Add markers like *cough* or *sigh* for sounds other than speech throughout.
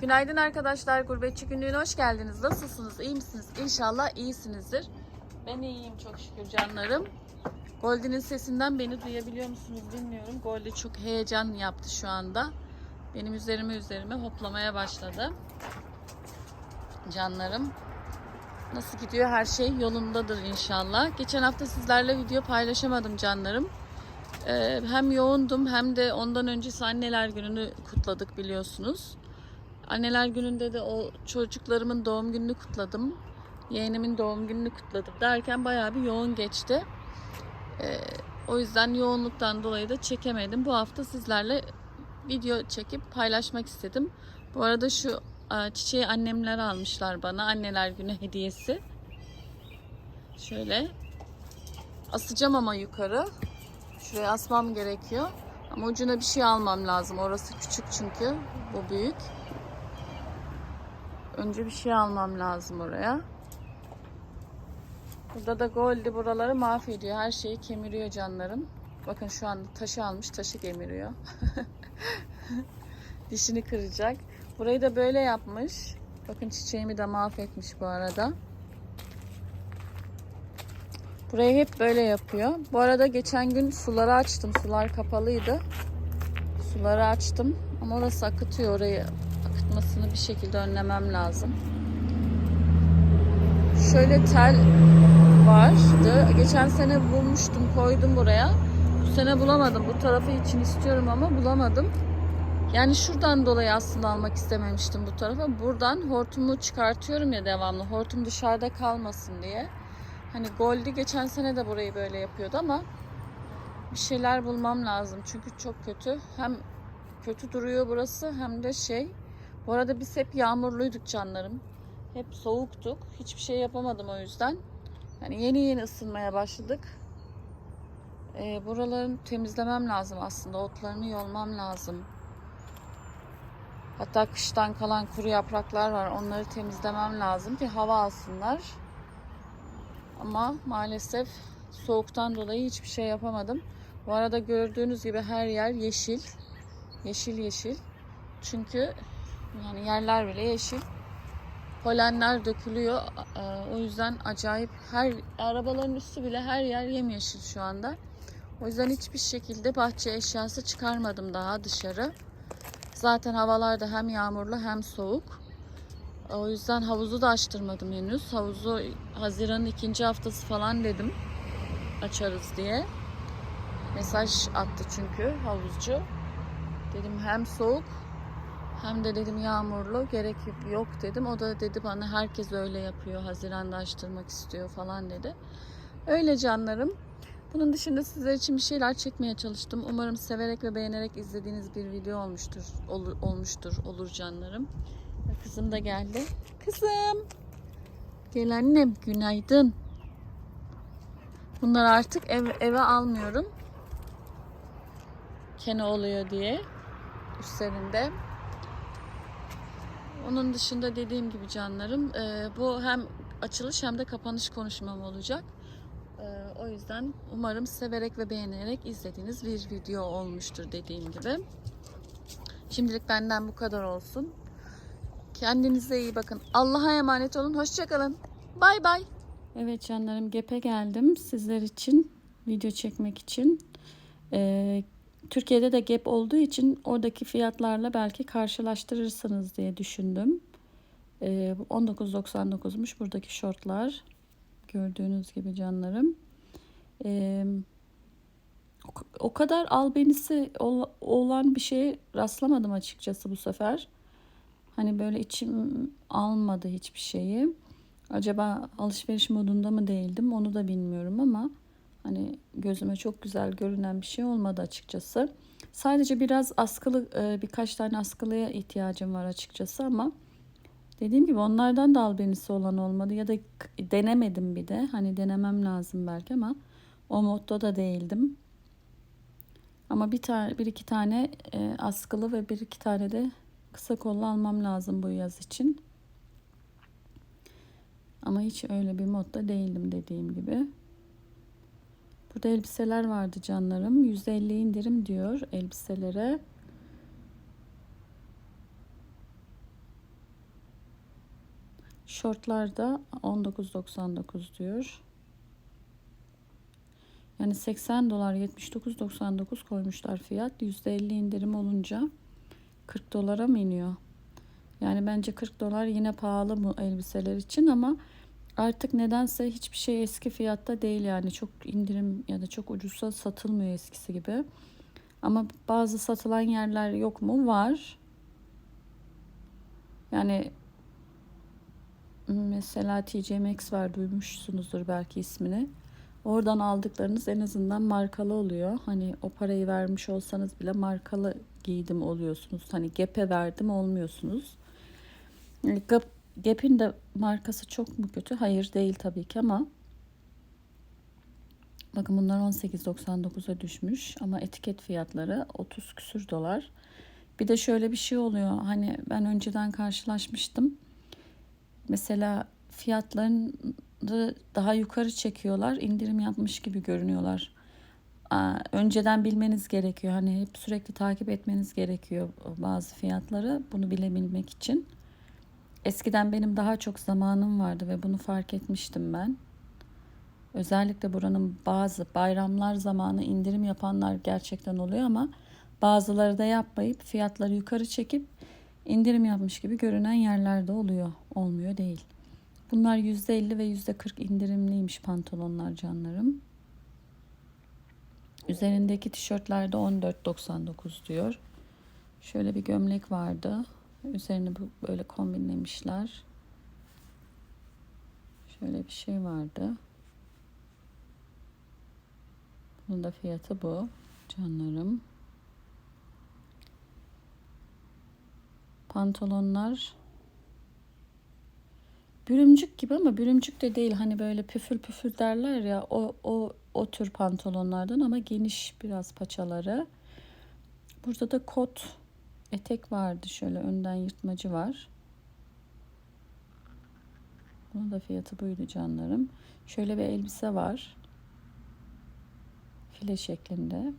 Günaydın arkadaşlar. Gurbetçi günlüğüne hoş geldiniz. Nasılsınız? İyi misiniz? İnşallah iyisinizdir. Ben iyiyim çok şükür canlarım. Goldi'nin sesinden beni duyabiliyor musunuz bilmiyorum. Goldi çok heyecan yaptı şu anda. Benim üzerime üzerime hoplamaya başladı. Canlarım. Nasıl gidiyor? Her şey yolundadır inşallah. Geçen hafta sizlerle video paylaşamadım canlarım. Ee, hem yoğundum hem de ondan öncesi anneler gününü kutladık biliyorsunuz. Anneler gününde de o çocuklarımın doğum gününü kutladım. Yeğenimin doğum gününü kutladım derken bayağı bir yoğun geçti. Ee, o yüzden yoğunluktan dolayı da çekemedim. Bu hafta sizlerle video çekip paylaşmak istedim. Bu arada şu e, çiçeği annemler almışlar bana. Anneler günü hediyesi. Şöyle asacağım ama yukarı. Şuraya asmam gerekiyor. Ama ucuna bir şey almam lazım. Orası küçük çünkü. Bu büyük. Önce bir şey almam lazım oraya. Burada da Goldie buraları mahvediyor. Her şeyi kemiriyor canlarım. Bakın şu anda taşı almış, taşı kemiriyor. *laughs* Dişini kıracak. Burayı da böyle yapmış. Bakın çiçeğimi de mahvetmiş bu arada. Burayı hep böyle yapıyor. Bu arada geçen gün suları açtım. Sular kapalıydı. Suları açtım. Ama orası akıtıyor. Orayı akıtmasını bir şekilde önlemem lazım. Şöyle tel vardı. Geçen sene bulmuştum, koydum buraya. Bu sene bulamadım. Bu tarafı için istiyorum ama bulamadım. Yani şuradan dolayı aslında almak istememiştim bu tarafa. Buradan hortumu çıkartıyorum ya devamlı. Hortum dışarıda kalmasın diye. Hani Goldie geçen sene de burayı böyle yapıyordu ama bir şeyler bulmam lazım. Çünkü çok kötü. Hem kötü duruyor burası hem de şey. Bu arada biz hep yağmurluyduk canlarım. Hep soğuktuk. Hiçbir şey yapamadım o yüzden. Yani yeni yeni ısınmaya başladık. Ee, buraların temizlemem lazım aslında. Otlarını yolmam lazım. Hatta kıştan kalan kuru yapraklar var. Onları temizlemem lazım ki hava alsınlar. Ama maalesef soğuktan dolayı hiçbir şey yapamadım. Bu arada gördüğünüz gibi her yer yeşil. Yeşil yeşil. Çünkü yani yerler bile yeşil. Polenler dökülüyor. Ee, O yüzden acayip her arabaların üstü bile her yer yemyeşil şu anda. O yüzden hiçbir şekilde bahçe eşyası çıkarmadım daha dışarı. Zaten havalar da hem yağmurlu hem soğuk. O yüzden havuzu da açtırmadım henüz. Havuzu Haziran'ın ikinci haftası falan dedim açarız diye. Mesaj attı çünkü havuzcu. Dedim hem soğuk hem de dedim yağmurlu gerek yok dedim. O da dedi bana herkes öyle yapıyor. Haziran'da açtırmak istiyor falan dedi. Öyle canlarım. Bunun dışında sizler için bir şeyler çekmeye çalıştım. Umarım severek ve beğenerek izlediğiniz bir video olmuştur. Olur, olmuştur olur canlarım. Kızım da geldi. Kızım. Gel annem. Günaydın. Bunlar artık ev, eve almıyorum. Kene oluyor diye. Üstlerinde. Onun dışında dediğim gibi canlarım e, bu hem açılış hem de kapanış konuşmam olacak. E, o yüzden umarım severek ve beğenerek izlediğiniz bir video olmuştur dediğim gibi. Şimdilik benden bu kadar olsun. Kendinize iyi bakın. Allah'a emanet olun. Hoşçakalın. Bay bay. Evet canlarım GEP'e geldim sizler için video çekmek için. Ee, Türkiye'de de GEP olduğu için oradaki fiyatlarla belki karşılaştırırsınız diye düşündüm. Ee, 19.99'muş buradaki şortlar. Gördüğünüz gibi canlarım. Ee, o- kadar albenisi ol- olan bir şeye rastlamadım açıkçası bu sefer. Hani böyle içim almadı hiçbir şeyi. Acaba alışveriş modunda mı değildim onu da bilmiyorum ama hani gözüme çok güzel görünen bir şey olmadı açıkçası. Sadece biraz askılı e, birkaç tane askılıya ihtiyacım var açıkçası ama dediğim gibi onlardan da albenisi olan olmadı ya da denemedim bir de. Hani denemem lazım belki ama o modda da değildim. Ama bir tane bir iki tane e, askılı ve bir iki tane de kısa kollu almam lazım bu yaz için. Ama hiç öyle bir modda değildim dediğim gibi. Burada elbiseler vardı canlarım. %50 indirim diyor elbiselere. Şortlar da 19.99 diyor. Yani 80 dolar 79.99 koymuşlar fiyat. %50 indirim olunca 40 dolara mı iniyor? Yani bence 40 dolar yine pahalı bu elbiseler için ama artık nedense hiçbir şey eski fiyatta değil yani çok indirim ya da çok ucuzsa satılmıyor eskisi gibi. Ama bazı satılan yerler yok mu? Var. Yani mesela TJ Maxx var duymuşsunuzdur belki ismini. Oradan aldıklarınız en azından markalı oluyor. Hani o parayı vermiş olsanız bile markalı giydim oluyorsunuz. Hani Gap'e verdim olmuyorsunuz. Gap'in de markası çok mu kötü? Hayır değil tabii ki ama bakın bunlar 18.99'a düşmüş ama etiket fiyatları 30 küsür dolar. Bir de şöyle bir şey oluyor. Hani ben önceden karşılaşmıştım. Mesela fiyatların daha yukarı çekiyorlar. indirim yapmış gibi görünüyorlar. Önceden bilmeniz gerekiyor. Hani hep sürekli takip etmeniz gerekiyor bazı fiyatları. Bunu bilebilmek için. Eskiden benim daha çok zamanım vardı ve bunu fark etmiştim ben. Özellikle buranın bazı bayramlar zamanı indirim yapanlar gerçekten oluyor ama bazıları da yapmayıp fiyatları yukarı çekip indirim yapmış gibi görünen yerlerde oluyor. Olmuyor değil. Bunlar %50 ve %40 indirimliymiş pantolonlar canlarım. Üzerindeki tişörtlerde 14.99 diyor. Şöyle bir gömlek vardı. Üzerine böyle kombinlemişler. Şöyle bir şey vardı. Bunun da fiyatı bu. Canlarım. Pantolonlar bürümcük gibi ama bürümcük de değil. Hani böyle püfür püfür derler ya o, o, o tür pantolonlardan ama geniş biraz paçaları. Burada da kot etek vardı. Şöyle önden yırtmacı var. Bunun da fiyatı buydu canlarım. Şöyle bir elbise var. File şeklinde.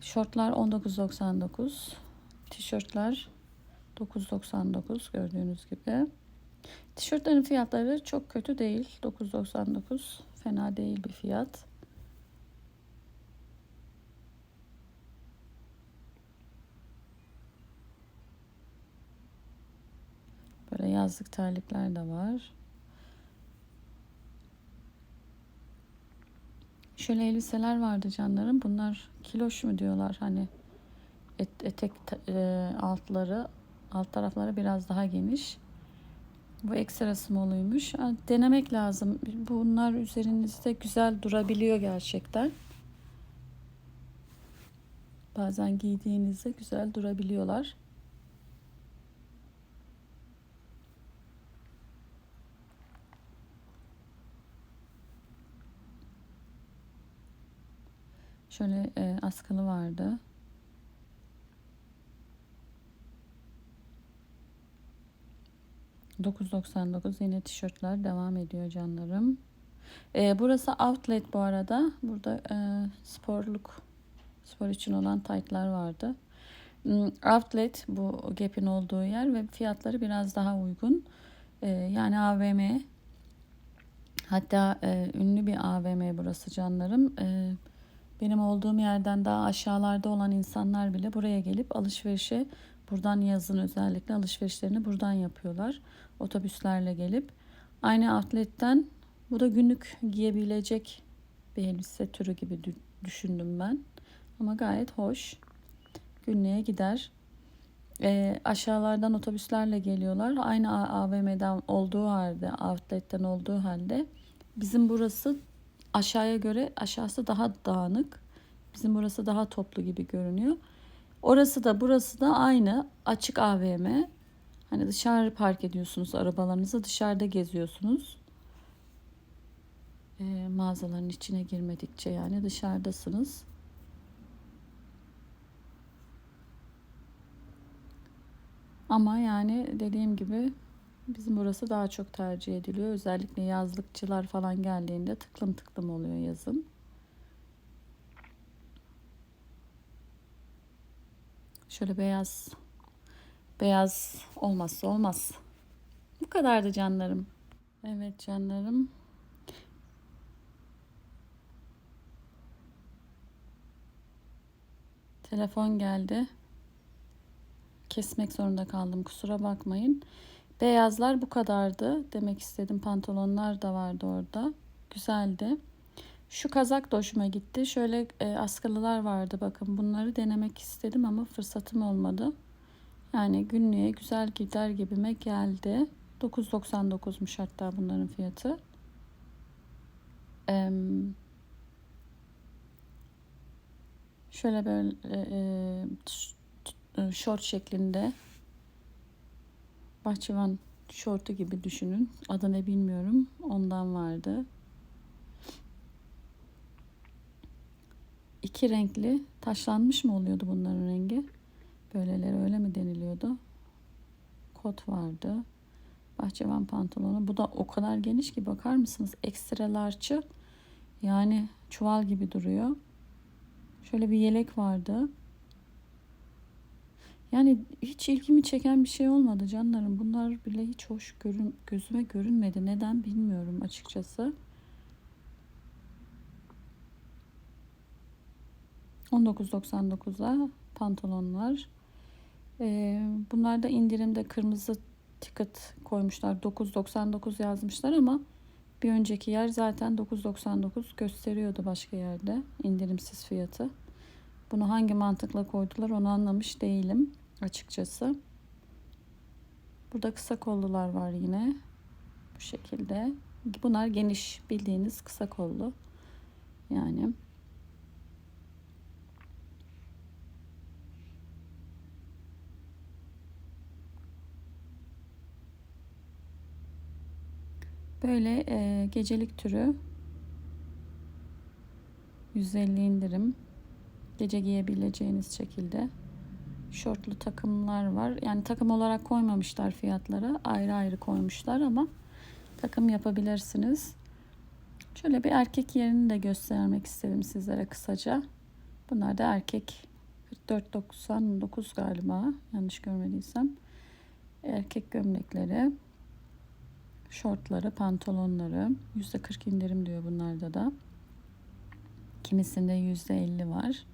Şortlar 19.99. Tişörtler 9.99 gördüğünüz gibi. Tişörtlerin fiyatları çok kötü değil. 9.99 fena değil bir fiyat. Böyle yazlık terlikler de var. Şöyle elbiseler vardı canlarım. Bunlar kiloş mu diyorlar hani et, etek e, altları alt tarafları biraz daha geniş. Bu ekstra small'uymuş. Denemek lazım. Bunlar üzerinizde güzel durabiliyor gerçekten. Bazen giydiğinizde güzel durabiliyorlar. Şöyle e, askılı vardı. 9.99 yine tişörtler devam ediyor canlarım. Ee, burası outlet bu arada. Burada e, sporluk spor için olan taytlar vardı. Hmm, outlet bu Gap'in olduğu yer ve fiyatları biraz daha uygun. Ee, yani AVM hatta e, ünlü bir AVM burası canlarım. Ee, benim olduğum yerden daha aşağılarda olan insanlar bile buraya gelip alışverişe buradan yazın özellikle alışverişlerini buradan yapıyorlar otobüslerle gelip aynı outletten bu da günlük giyebilecek bir elbise türü gibi düşündüm ben. Ama gayet hoş. Günlüğe gider. E, aşağılardan otobüslerle geliyorlar. Aynı AVM'den olduğu halde, outlet'ten olduğu halde bizim burası aşağıya göre aşağısı daha dağınık. Bizim burası daha toplu gibi görünüyor. Orası da burası da aynı açık AVM. Hani dışarı park ediyorsunuz arabalarınızı dışarıda geziyorsunuz. E, mağazaların içine girmedikçe yani dışarıdasınız. Ama yani dediğim gibi Bizim burası daha çok tercih ediliyor. Özellikle yazlıkçılar falan geldiğinde tıklım tıklım oluyor yazın. Şöyle beyaz beyaz olmazsa olmaz. Bu kadardı canlarım. Evet canlarım. Telefon geldi. Kesmek zorunda kaldım. Kusura bakmayın. Beyazlar bu kadardı. Demek istedim. Pantolonlar da vardı orada. Güzeldi. Şu kazak da hoşuma gitti. Şöyle e, askılılar vardı. Bakın bunları denemek istedim ama fırsatım olmadı. Yani günlüğe güzel gider gibime geldi. 9.99'muş hatta bunların fiyatı. Eee Şöyle böyle e, e, short şeklinde bahçıvan şortu gibi düşünün. Adı ne bilmiyorum. Ondan vardı. İki renkli taşlanmış mı oluyordu bunların rengi? Böyleleri öyle mi deniliyordu? Kot vardı. Bahçıvan pantolonu. Bu da o kadar geniş ki bakar mısınız? Ekstra large'ı yani çuval gibi duruyor. Şöyle bir yelek vardı. Yani hiç ilgimi çeken bir şey olmadı canlarım. Bunlar bile hiç hoş görün, gözüme görünmedi. Neden bilmiyorum açıkçası. 19.99'a pantolonlar. Ee, bunlarda indirimde kırmızı ticket koymuşlar. 9.99 yazmışlar ama bir önceki yer zaten 9.99 gösteriyordu başka yerde indirimsiz fiyatı. Bunu hangi mantıkla koydular onu anlamış değilim açıkçası. Burada kısa kollular var yine. Bu şekilde. Bunlar geniş bildiğiniz kısa kollu. Yani Böyle e, gecelik türü 150 indirim. Gece giyebileceğiniz şekilde şortlu takımlar var. Yani takım olarak koymamışlar fiyatlara. Ayrı ayrı koymuşlar ama takım yapabilirsiniz. Şöyle bir erkek yerini de göstermek istedim sizlere kısaca. Bunlar da erkek 44.99 galiba yanlış görmediysem. Erkek gömlekleri şortları, pantolonları %40 indirim diyor bunlarda da. Kimisinde %50 var.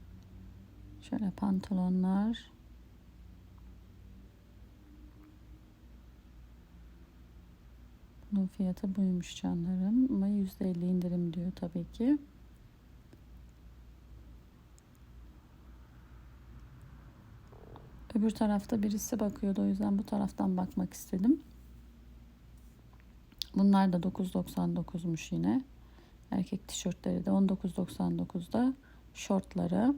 Şöyle pantolonlar. Bunun fiyatı buymuş canlarım ama %50 indirim diyor tabii ki. Öbür tarafta birisi bakıyordu o yüzden bu taraftan bakmak istedim. Bunlar da 9.99'muş yine. Erkek tişörtleri de 19.99'da. Şortları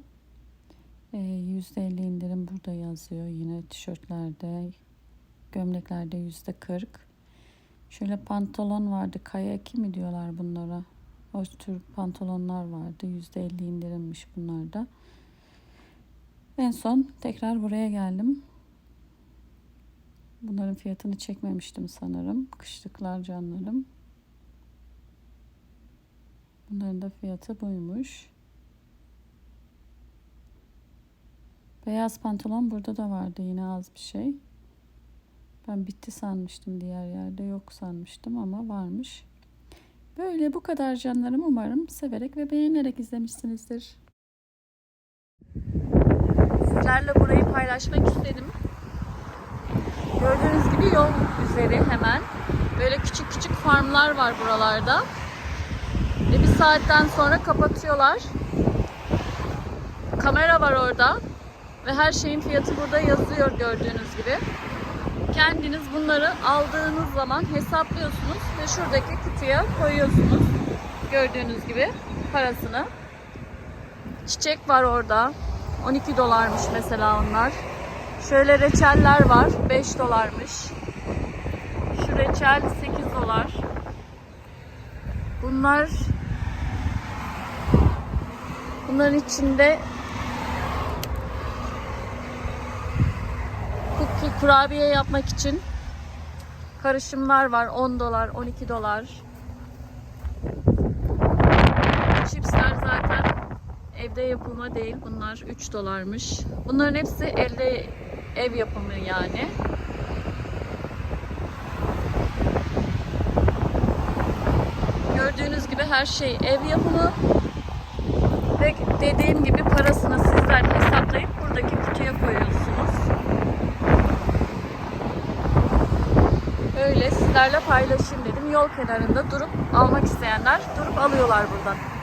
%50 e, indirim burada yazıyor. Yine tişörtlerde, gömleklerde %40. Şöyle pantolon vardı. Kayaki mi diyorlar bunlara? O tür pantolonlar vardı. %50 indirimmiş bunlarda. En son tekrar buraya geldim. Bunların fiyatını çekmemiştim sanırım. Kışlıklar canlarım. Bunların da fiyatı buymuş. Beyaz pantolon burada da vardı yine az bir şey. Ben bitti sanmıştım diğer yerde yok sanmıştım ama varmış. Böyle bu kadar canlarım umarım severek ve beğenerek izlemişsinizdir. Sizlerle burayı paylaşmak istedim. Gördüğünüz gibi yol üzeri hemen. Böyle küçük küçük farmlar var buralarda. Ve bir saatten sonra kapatıyorlar. Kamera var orada. Ve her şeyin fiyatı burada yazıyor gördüğünüz gibi. Kendiniz bunları aldığınız zaman hesaplıyorsunuz ve şuradaki kutuya koyuyorsunuz. Gördüğünüz gibi parasını. Çiçek var orada. 12 dolarmış mesela onlar. Şöyle reçeller var. 5 dolarmış. Şu reçel 8 dolar. Bunlar bunların içinde kurabiye yapmak için Karışımlar var 10 dolar, 12 dolar. Chipsler zaten evde yapılma değil. Bunlar 3 dolarmış. Bunların hepsi elde ev yapımı yani. Gördüğünüz gibi her şey ev yapımı. Ve dediğim gibi parasını sizler hesaplayıp buradaki kutuya koyuyorsunuz. Öyle sizlerle paylaşayım dedim. Yol kenarında durup almak isteyenler durup alıyorlar buradan.